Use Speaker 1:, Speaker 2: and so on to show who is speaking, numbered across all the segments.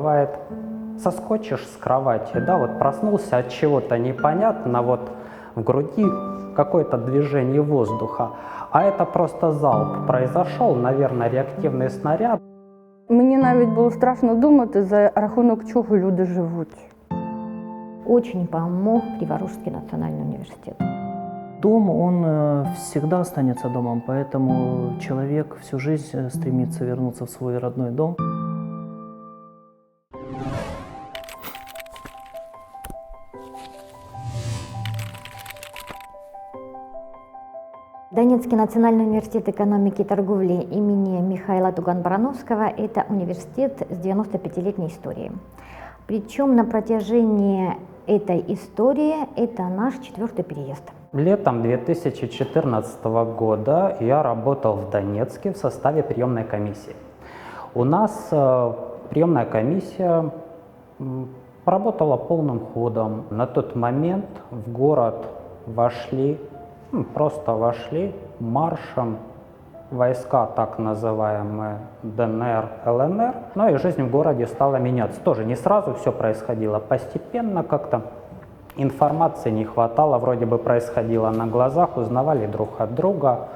Speaker 1: бывает, соскочишь с кровати, да, вот проснулся от чего-то непонятно, вот в груди какое-то движение воздуха, а это просто залп произошел, наверное, реактивный снаряд.
Speaker 2: Мені навіть було страшно думати, за рахунок чого люди живуть.
Speaker 3: Очень помог Криворужский национальный университет.
Speaker 4: Дом, он э, всегда останется домом, поэтому человек всю жизнь э, стремится вернуться в свой родной дом.
Speaker 3: Донецкий национальный университет экономики и торговли имени Михаила Туган-Барановского – это университет с 95-летней историей. Причем на протяжении этой истории это наш четвертый переезд.
Speaker 1: Летом 2014 года я работал в Донецке в составе приемной комиссии. У нас э, приемная комиссия работала полным ходом. На тот момент в город вошли, просто вошли маршем войска, так называемые ДНР, ЛНР. Ну и жизнь в городе стала меняться. Тоже не сразу все происходило, постепенно как-то информации не хватало, вроде бы происходило на глазах, узнавали друг от друга.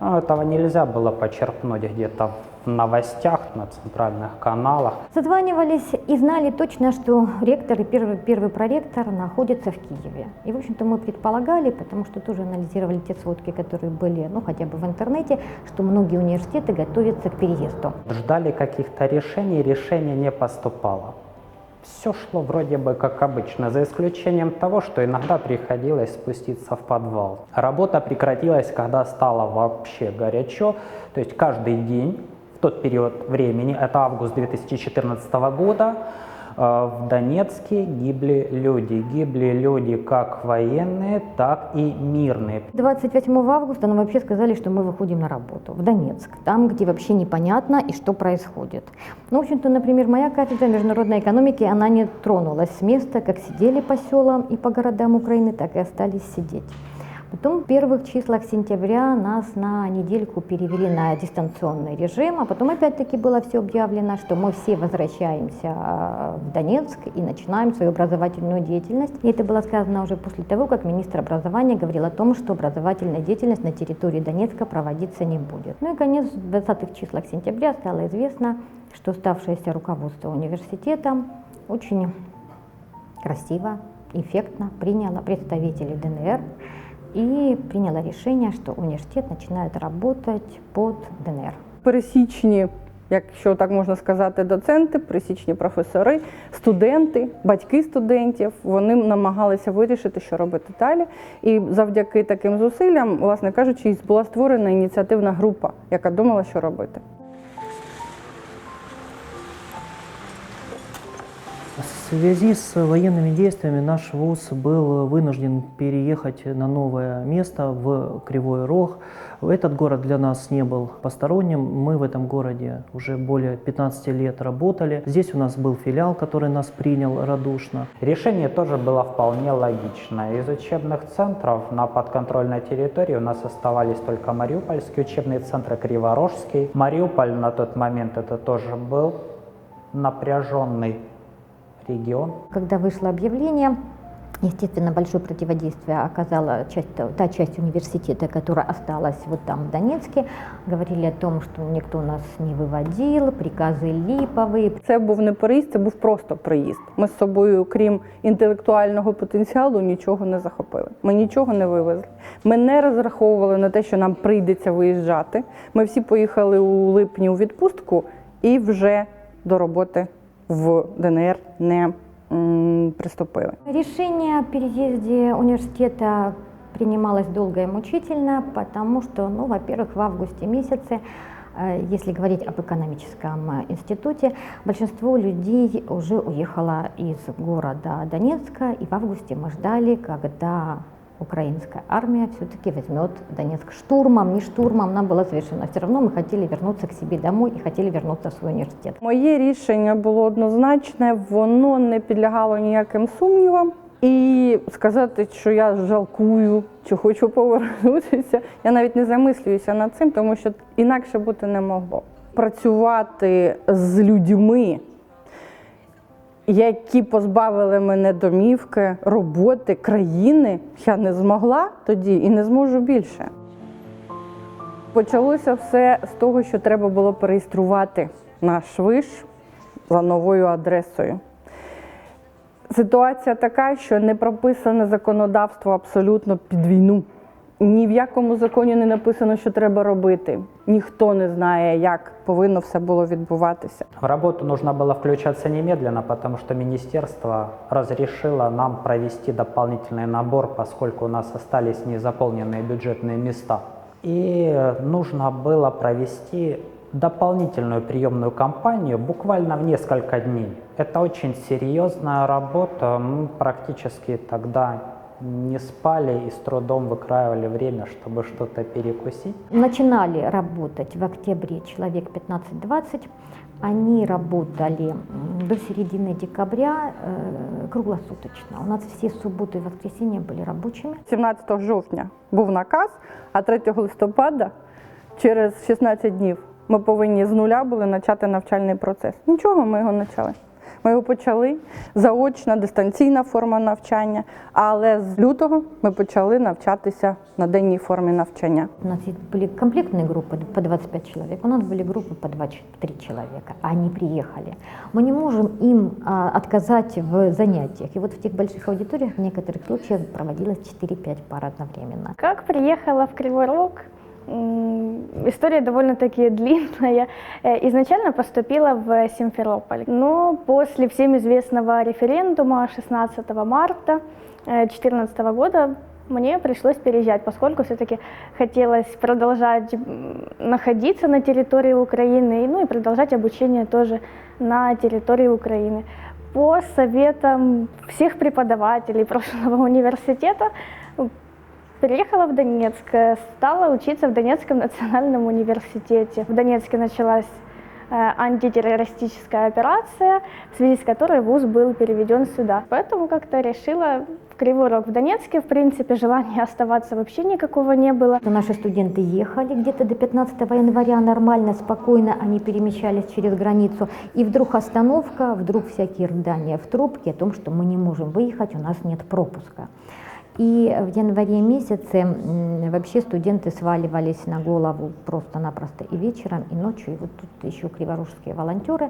Speaker 1: Но этого нельзя было почерпнуть где-то в новостях, на центральных каналах.
Speaker 3: Созванивались и знали точно, что ректор и первый, первый проректор находятся в Киеве. И, в общем-то, мы предполагали, потому что тоже анализировали те сводки, которые были, ну, хотя бы в интернете, что многие университеты готовятся к переезду.
Speaker 1: Ждали каких-то решений, решение не поступало. Все шло вроде бы как обычно, за исключением того, что иногда приходилось спуститься в подвал. Работа прекратилась, когда стало вообще горячо, то есть каждый день тот период времени, это август 2014 года, э, в Донецке гибли люди. Гибли люди как военные, так и мирные.
Speaker 3: 28 августа нам вообще сказали, что мы выходим на работу в Донецк, там, где вообще непонятно и что происходит. Ну, в общем-то, например, моя кафедра международной экономики, она не тронулась с места, как сидели по селам и по городам Украины, так и остались сидеть. Потом в первых числах сентября нас на недельку перевели на дистанционный режим, а потом опять-таки было все объявлено, что мы все возвращаемся э, в Донецк и начинаем свою образовательную деятельность. И это было сказано уже после того, как министр образования говорил о том, что образовательная деятельность на территории Донецка проводиться не будет. Ну и, конец, в 20-х числах сентября стало известно, что оставшееся руководство университета очень красиво, эффектно приняло представителей ДНР и приняло решение, что университет начинает работать под ДНР.
Speaker 2: Пересічні, якщо так можна сказати, доценти, пересічні професори, студенти, батьки студентів, вони намагалися вирішити, що робити далі. І завдяки таким зусиллям, власне кажучи, була створена ініціативна група, яка думала, що робити.
Speaker 4: В связи с военными действиями наш ВУЗ был вынужден переехать на новое место в Кривой Рог. Этот город для нас не был посторонним. Мы в этом городе уже более 15 лет работали. Здесь у нас был филиал, который нас принял радушно.
Speaker 1: Решение тоже было вполне логичное. Из учебных центров на подконтрольной территории у нас оставались только Мариупольский учебный центр Криворожский. Мариуполь на тот момент это тоже был напряженный регион.
Speaker 3: Когда вышло объявление, естественно, большое противодействие оказала часть, та часть университета, которая осталась вот там в Донецке. Говорили о том, что никто нас не выводил, приказы липовые.
Speaker 2: Це був не переїзд, це був просто приїзд. Ми з собою, крім інтелектуального потенціалу, нічого не захопили. Ми нічого не вивезли. Ми не розраховували на те, що нам прийдеться виїжджати. Ми всі поїхали у липні у відпустку і вже до роботи в ДНР не приступили.
Speaker 3: Решение о переезде университета принималось долго и мучительно, потому что, ну, во-первых, в августе месяце э, если говорить об экономическом э, институте, большинство людей уже уехало из города Донецка, и в августе мы ждали, когда украинская армия все-таки возьмет Донецк штурмом, не штурмом, нам было совершенно все равно, мы хотели вернуться к себе домой и хотели вернуться в свой университет.
Speaker 2: Моє рішення було однозначне, воно не підлягало ніяким сумнівам. І сказати, що я жалкую, чи хочу повернутися, я навіть не замислююся над цим, тому що інакше бути не могло. Працювати з людьми, які позбавили мене домівки, роботи, країни, я не змогла тоді і не зможу більше. Почалося все з того, що треба було переєструвати наш виш за новою адресою. Ситуація така, що не прописане законодавство абсолютно під війну. Ні в якому законі не написано, що треба робити. Ніхто не знає, як повинно все було відбуватися.
Speaker 1: В работу нужно было включаться немедленно, потому что министерство разрешило нам провести дополнительный набор, поскольку у нас остались незаполненные бюджетные места. И э, нужно было провести дополнительную приемную кампанию буквально в несколько дней. Это очень серьезная работа. Мы практически тогда не спали и с трудом выкраивали время, чтобы что-то перекусить.
Speaker 3: Начинали работать в октябре человек 15-20. Они работали м, до середины декабря э, круглосуточно. У нас все субботы и воскресенья были рабочими.
Speaker 2: 17 жовтня був наказ, а 3 листопада, через 16 днів, ми повинні з нуля були почати навчальний процес. Нічого, ми його почали. Ми його почали заочна, дистанційна форма навчання, але з лютого ми почали навчатися на денній формі навчання.
Speaker 3: У нас и были комплектные группы по 25 человек, у нас были группы по 2-3 человека. а Они приехали. Мы не можем им а, отказать в занятиях. И вот в тех больших аудиториях в некоторых случаях проводилось 4-5 пар одновременно.
Speaker 5: Как приехала в Кривой Рог? История довольно-таки длинная. Э, Изначально поступила в Симферополь, но после всем известного референдума 16 марта 2014 года мне пришлось переезжать, поскольку все-таки хотелось продолжать находиться на территории Украины, ну и продолжать обучение тоже на территории Украины. По советам всех преподавателей прошлого университета Переехала в Донецк, э, стала учиться в Донецком национальном университете. В Донецке началась э, антитеррористическая операция, в связи с которой вуз был переведен сюда. Поэтому как-то решила в Кривой Рог. В Донецке, в принципе, желания оставаться вообще никакого не было.
Speaker 3: Наши студенты ехали где-то до 15 января нормально, спокойно, они перемещались через границу. И вдруг остановка, вдруг всякие рыдания в трубке о том, что мы не можем выехать, у нас нет пропуска. И в январе месяце вообще студенты сваливались на голову просто-напросто и вечером, и ночью. И вот тут еще криворужские волонтеры.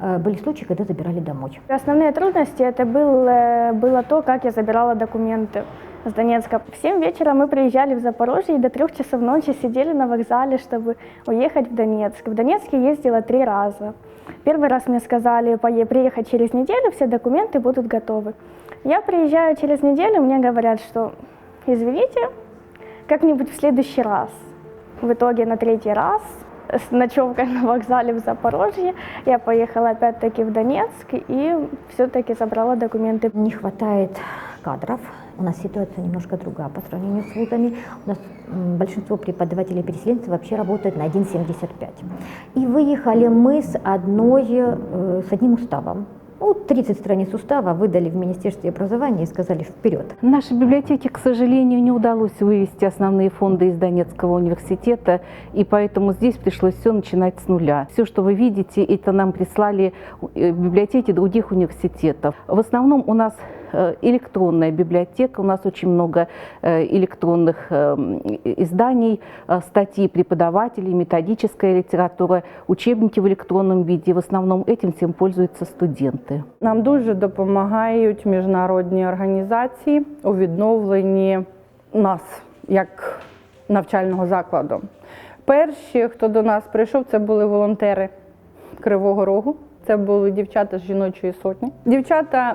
Speaker 3: Э, Были случаи, когда забирали домой.
Speaker 5: Основные трудности это был, э, было то, как я забирала документы с Донецка. В 7 вечера мы приезжали в Запорожье и до трех часов ночи сидели на вокзале, чтобы уехать в Донецк. В Донецк я ездила три раза. Первый раз мне сказали приехать через неделю, все документы будут готовы. Я приезжаю через неделю, мне говорят, что извините, как-нибудь в следующий раз. В итоге на третий раз с ночевкой на вокзале в Запорожье я поехала опять-таки в Донецк и все-таки забрала документы.
Speaker 3: Не хватает кадров. У нас ситуация немножко другая по сравнению с вузами. У нас большинство преподавателей-переселенцев вообще работают на 1,75. И выехали мы с, одной, э, с одним уставом. Ну, 30 страниц устава выдали в Министерстве образования и сказали вперед.
Speaker 6: Нашей библиотеке, к сожалению, не удалось вывести основные фонды из Донецкого университета, и поэтому здесь пришлось все начинать с нуля. Все, что вы видите, это нам прислали э, библиотеки других университетов. В основном у нас электронная библиотека, у нас очень много э, электронных э, м, и- изданий, э, статьи преподавателей, методическая литература, учебники в электронном виде. В основном этим всем пользуются студенты.
Speaker 2: Нам дуже допомагають міжнародні організації у відновленні нас як навчального закладу. Перші, хто до нас прийшов, це були волонтери Кривого Рогу. Це були дівчата з жіночої сотні. Дівчата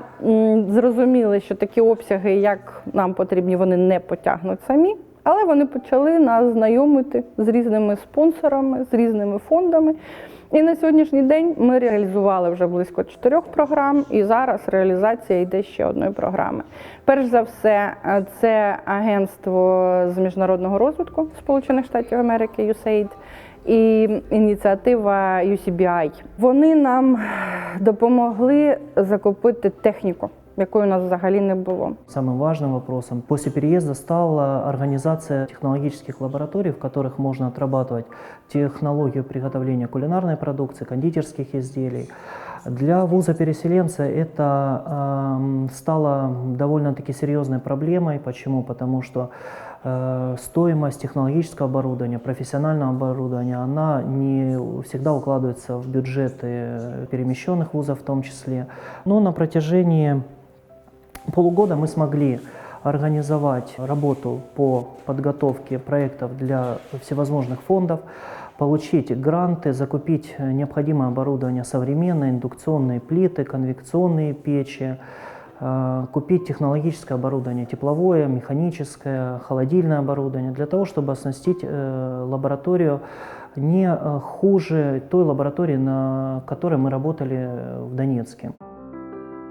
Speaker 2: зрозуміли, що такі обсяги, як нам потрібні, вони не потягнуть самі. Але вони почали нас знайомити з різними спонсорами, з різними фондами. І на сьогоднішній день ми реалізували вже близько чотирьох програм, і зараз реалізація йде ще одної програми. Перш за все, е, це агентство з міжнародного розвитку Сполучених Штатів Америки USAID і ініціатива UCBI. Вони нам допомогли закупити техніку, якої у нас взагалі не було.
Speaker 4: Самым важным вопросом после переезда стала организация технологических лабораторий, в которых можно отрабатывать технологию приготовления кулинарной продукции, кондитерских изделий. Для вуза-переселенца это ам, стало довольно-таки серьезной проблемой. Почему? Потому что э, стоимость технологического оборудования, профессионального оборудования, она не всегда укладывается в бюджеты перемещенных вузов в том числе. Но на протяжении полугода мы смогли организовать работу по подготовке проектов для всевозможных фондов, получить гранты, закупить э, необходимое оборудование современное, индукционные плиты, конвекционные печи, э, купить технологическое оборудование, тепловое, механическое, холодильное оборудование, для того, чтобы оснастить э, лабораторию не э, хуже той лаборатории, на которой мы работали э, в Донецке.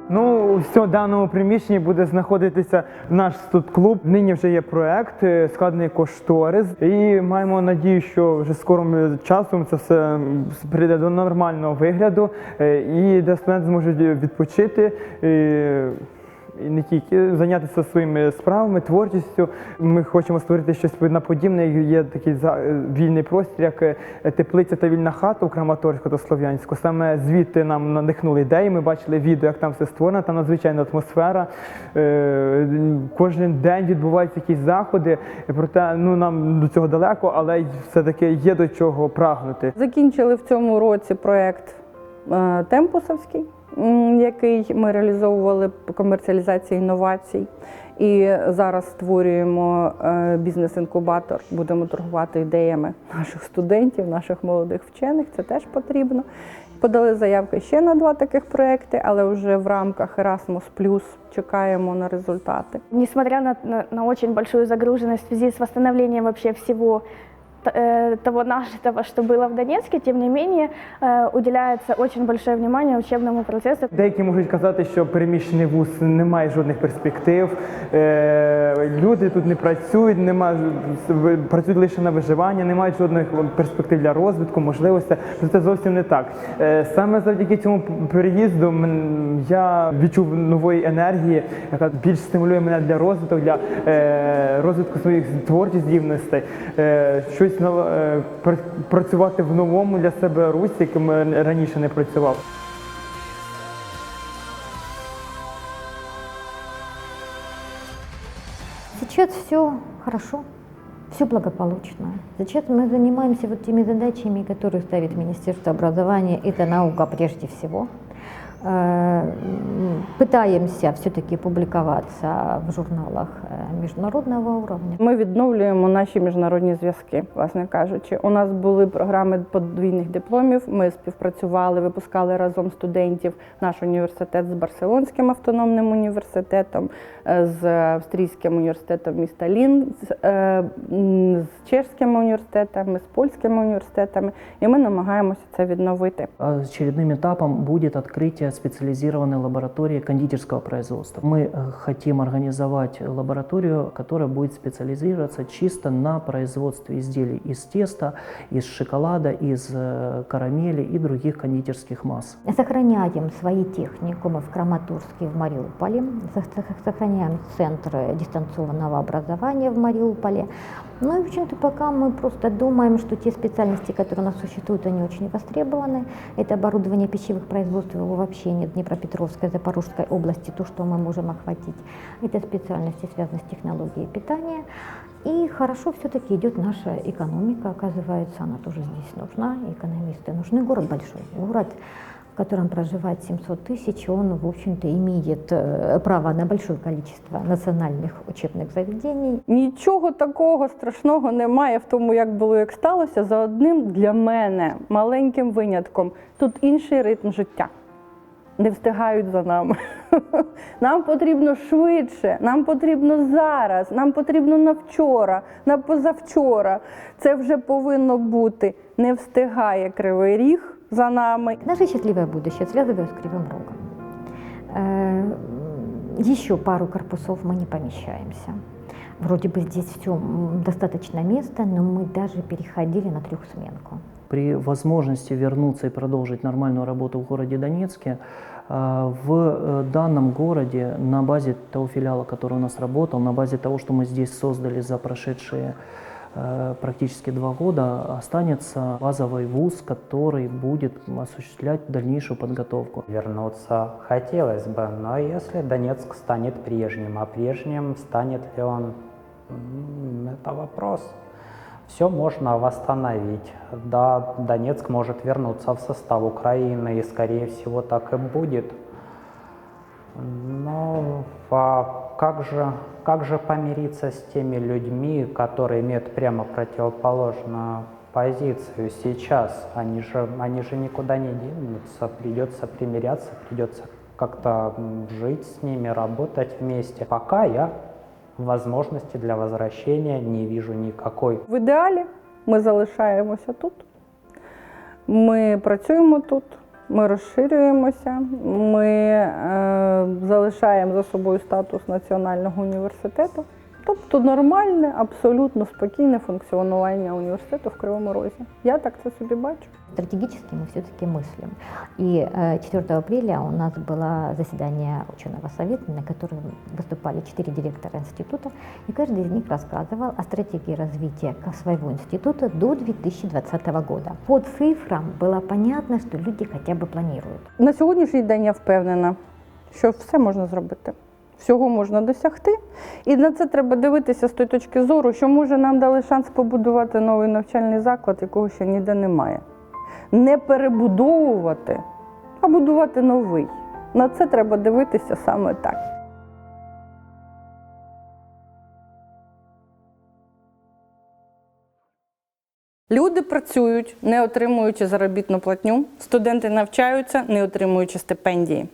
Speaker 7: Ну, у всьому даному приміщенні буде знаходитися наш тут клуб. Нині вже є проект, складний складений кошторис, і маємо надію, що вже скорим е, часом це все прийде до нормального вигляду, е, і де студенти зможуть відпочити. е, І не тільки зайнятися своїми справами, творчістю. Ми хочемо створити щось подібне. Є такий за- е, вільний простір, як е, теплиця та вільна хата у Краматорську та Слов'янську. Саме звідти нам надихнули ідеї. Ми бачили відео, як там все створено, там надзвичайна атмосфера. Е, Кожен день відбуваються якісь заходи. Проте ну нам до цього далеко, але й все-таки є до чого прагнути.
Speaker 2: Закінчили в цьому році проєкт е, Темпусовський, який ми реалізовували комерціалізації інновацій. І зараз створюємо е, бізнес-інкубатор, будемо торгувати ідеями наших студентів, наших молодих вчених. Це теж потрібно. Подали заявки ще на два таких проекти, але вже в рамках Erasmus чекаємо на результати.
Speaker 5: Несмотря на, на, на очень большую загруженность в связи с восстановлением вообще всего того нажитого, что было в Донецке, тем не менее э, уделяется очень большое внимание учебному процессу.
Speaker 7: Деякі можуть казати, що переміщений вуз не має жодних перспектив. Е, люди тут не працюють, нема, працюють лише на виживання, не мають жодних перспектив для розвитку, можливостей. Це зовсім не так. Е, саме завдяки цьому переїзду я відчув нової енергії, яка більш стимулює мене для розвитку, для е, розвитку своїх творчих здібностей. Е, щось працювати в новому для себе русі, яким раніше не працював.
Speaker 3: Сейчас все хорошо, все благополучно. Сейчас мы занимаемся вот теми задачами, которые ставит Министерство образования. Это наука прежде всего. Э, м, Пытаемся все-таки публиковаться в журналах э, международного уровня.
Speaker 2: Ми відновлюємо наші міжнародні зв'язки, власне кажучи. У нас були програми подвійних дипломів. Ми співпрацювали, випускали разом студентів наш університет з Барселонським автономним університетом, е, з австрійським університетом міста Лін, з, е, м, з чешськими університетами, з польськими університетами. І ми намагаємося це відновити.
Speaker 4: А Очередным этапом будет открытие специализированной лаборатории кондитерского производства. Мы э, хотим организовать лабораторию, которая будет специализироваться чисто на производстве изделий из теста, из шоколада, из э, карамели и других кондитерских масс.
Speaker 3: Сохраняем свои техникумы в Краматорске в Мариуполе, Сох- сох- сохраняем центры дистанционного образования в Мариуполе. Ну и, в общем-то, пока мы просто думаем, что те специальности, которые у нас существуют, они очень востребованы. Это оборудование пищевых производств, его вообще нет в Днепропетровской, Запорожской области, то, что мы можем охватить. Это специальности, связанные с технологией питания. И хорошо все-таки идет наша экономика, оказывается, она тоже здесь нужна, экономисты нужны. Город большой, город, в котором проживает 700 тысяч, он, в общем-то, имеет э, право на большое количество национальных учебных заведений.
Speaker 2: Нічого такого страшного немає в тому, як було, як сталося, за одним для мене маленьким винятком. Тут інший ритм життя. Не встигають за нами. Нам потрібно швидше, нам потрібно зараз, нам потрібно на вчора, на позавчора. Це вже повинно бути. Не встигає кривий ріг За нами.
Speaker 3: Наше счастливое будущее связываю с Кривым Рогом. Э, Еще пару корпусов мы не помещаемся. Вроде бы здесь все достаточно места, но мы даже переходили на трехсменку.
Speaker 4: При возможности вернуться и продолжить нормальную работу в городе Донецке, а, в э, данном городе на базе того филиала, который у нас работал, на базе того, что мы здесь создали за прошедшие э, практически два года останется базовый вуз, который будет осуществлять дальнейшую подготовку.
Speaker 1: Вернуться хотелось бы, но если Донецк станет прежним, а прежним станет ли он, это вопрос. Все можно восстановить. Да, Донецк может вернуться в состав Украины, и скорее всего так и будет. Но а как же, как же помириться с теми людьми, которые имеют прямо противоположную позицию сейчас? Они же, они же никуда не денутся, придется примиряться, придется как-то м, жить с ними, работать вместе. Пока я возможности для возвращения не вижу никакой.
Speaker 2: В ідеалі ми залишаємося тут, ми працюємо тут, ми розширюємося, ми е, залишаємо за собою статус національного університету. Тобто нормальне, абсолютно спокійне функціонування університету в Кривому Розі. Я так це собі бачу.
Speaker 3: Стратегически мы все-таки мыслим. И э, 4 апреля у нас было заседание ученого совета, на котором выступали четыре директора института, и каждый из них рассказывал о стратегии развития ка- своего института до 2020 года. По цифрам было понятно, что люди хотя бы планируют.
Speaker 2: На сьогоднішній день я впевнена, що все можна зробити. Всього можна досягти. І на це треба дивитися з тої точки зору, що може нам дали шанс побудувати новий навчальний заклад, якого ще ніде немає. Не перебудовувати, а будувати новий. На це треба дивитися саме так. Люди працюють, не отримуючи заробітну платню, студенти навчаються, не отримуючи стипендії.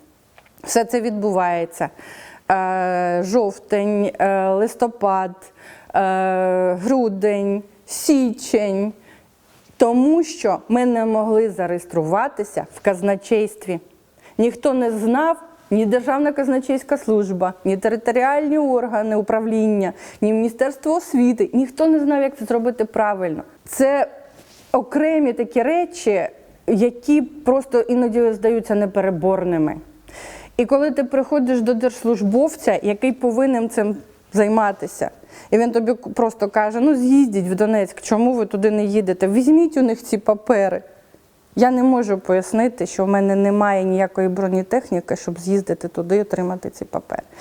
Speaker 2: Все це відбувається. Е, Жовтень, е, листопад, е, грудень, січень. Тому що ми не могли зареєструватися в казначействі. Ніхто не знав, ні Державна казначейська служба, ні територіальні органи управління, ні Міністерство освіти. Ніхто не знав, як це зробити правильно. Це окремі такі речі, які просто іноді здаються непереборними. І коли ти приходиш до держслужбовця, який повинен цим займатися, і він тобі просто каже: ну з'їздіть в Донецьк, чому ви туди не їдете? Візьміть у них ці папери. Я не можу пояснити, що в мене немає ніякої бронетехніки, щоб з'їздити туди і отримати ці папери.